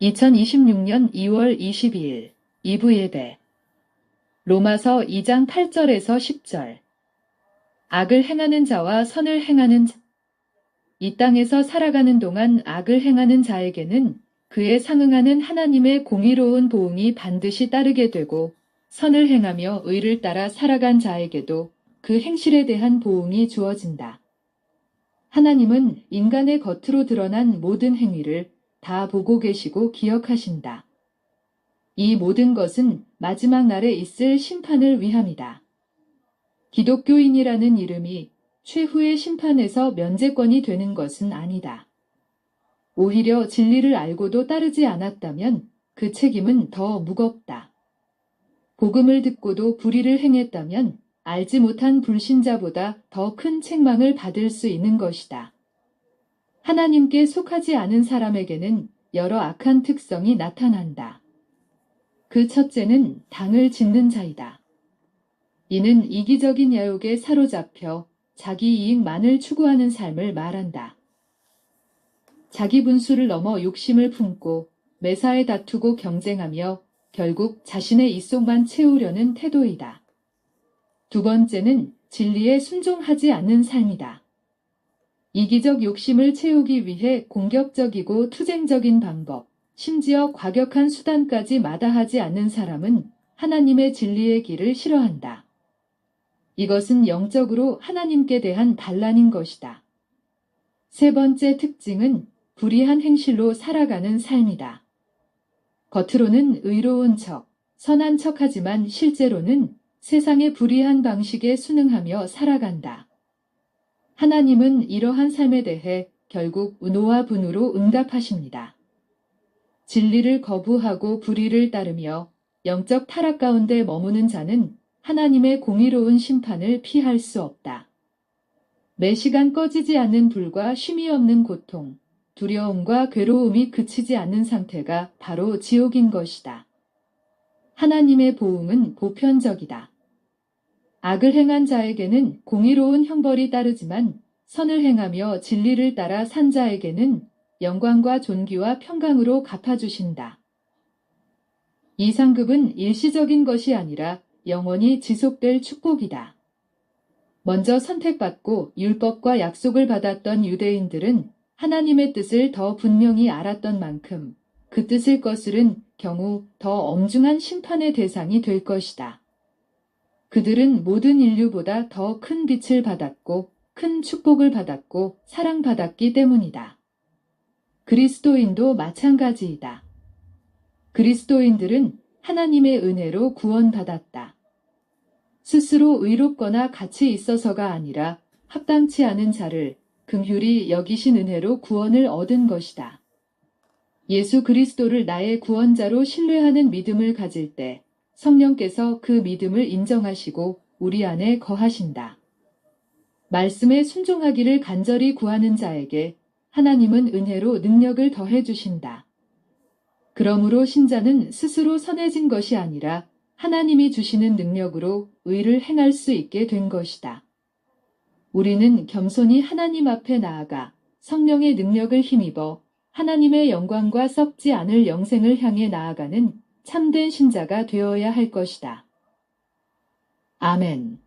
2026년 2월 22일 2부 예배 로마서 2장 8절에서 10절 악을 행하는 자와 선을 행하는 자. 이 땅에서 살아가는 동안 악을 행하는 자에게는 그에 상응하는 하나님의 공의로운 보응이 반드시 따르게 되고 선을 행하며 의를 따라 살아간 자에게도 그 행실에 대한 보응이 주어진다. 하나님은 인간의 겉으로 드러난 모든 행위를 다 보고 계시고 기억하신다. 이 모든 것은 마지막 날에 있을 심판을 위함이다. 기독교인이라는 이름이 최후의 심판에서 면제권이 되는 것은 아니다. 오히려 진리를 알고도 따르지 않았다면 그 책임은 더 무겁다. 복음을 듣고도 불의를 행했다면 알지 못한 불신자보다 더 큰 책망을 받을 수 있는 것이다. 하나님께 속하지 않은 사람에게는 여러 악한 특성이 나타난다. 그 첫째는 당을 짓는 자이다. 이는 이기적인 야욕에 사로잡혀 자기 이익만을 추구하는 삶을 말한다. 자기 분수를 넘어 욕심을 품고 매사에 다투고 경쟁하며 결국 자신의 이속만 채우려는 태도이다. 두 번째는 진리에 순종하지 않는 삶이다. 이기적 욕심을 채우기 위해 공격적이고 투쟁적인 방법, 심지어 과격한 수단까지 마다하지 않는 사람은 하나님의 진리의 길을 싫어한다. 이것은 영적으로 하나님께 대한 반란인 것이다. 세 번째 특징은 불의한 행실로 살아가는 삶이다. 겉으로는 의로운 척, 선한 척하지만 실제로는 세상의 불의한 방식에 순응하며 살아간다. 하나님은 이러한 삶에 대해 결국 은호와 분으로 응답하십니다. 진리를 거부하고 불의를 따르며 영적 타락 가운데 머무는 자는 하나님의 공의로운 심판을 피할 수 없다. 매 시간 꺼지지 않는 불과 쉼이 없는 고통, 두려움과 괴로움이 그치지 않는 상태가 바로 지옥인 것이다. 하나님의 보응은 보편적이다. 악을 행한 자에게는 공의로운 형벌이 따르지만 선을 행하며 진리를 따라 산 자에게는 영광과 존귀와 평강으로 갚아주신다. 이 상급은 일시적인 것이 아니라 영원히 지속될 축복이다. 먼저 선택받고 율법과 약속을 받았던 유대인들은 하나님의 뜻을 더 분명히 알았던 만큼 그 뜻을 거스른 경우 더 엄중한 심판의 대상이 될 것이다. 그들은 모든 인류보다 더 큰 빛을 받았고 큰 축복을 받았고 사랑받았기 때문이다. 그리스도인도 마찬가지이다. 그리스도인들은 하나님의 은혜로 구원받았다. 스스로 의롭거나 가치 있어서가 아니라 합당치 않은 자를 긍휼히 여기신 은혜로 구원을 얻은 것이다. 예수 그리스도를 나의 구원자로 신뢰하는 믿음을 가질 때 성령께서 그 믿음을 인정하시고 우리 안에 거하신다. 말씀에 순종하기를 간절히 구하는 자에게 하나님은 은혜로 능력을 더해 주신다. 그러므로 신자는 스스로 선해진 것이 아니라 하나님이 주시는 능력으로 의를 행할 수 있게 된 것이다. 우리는 겸손히 하나님 앞에 나아가 성령의 능력을 힘입어 하나님의 영광과 썩지 않을 영생을 향해 나아가는 참된 신자가 되어야 할 것이다. 아멘.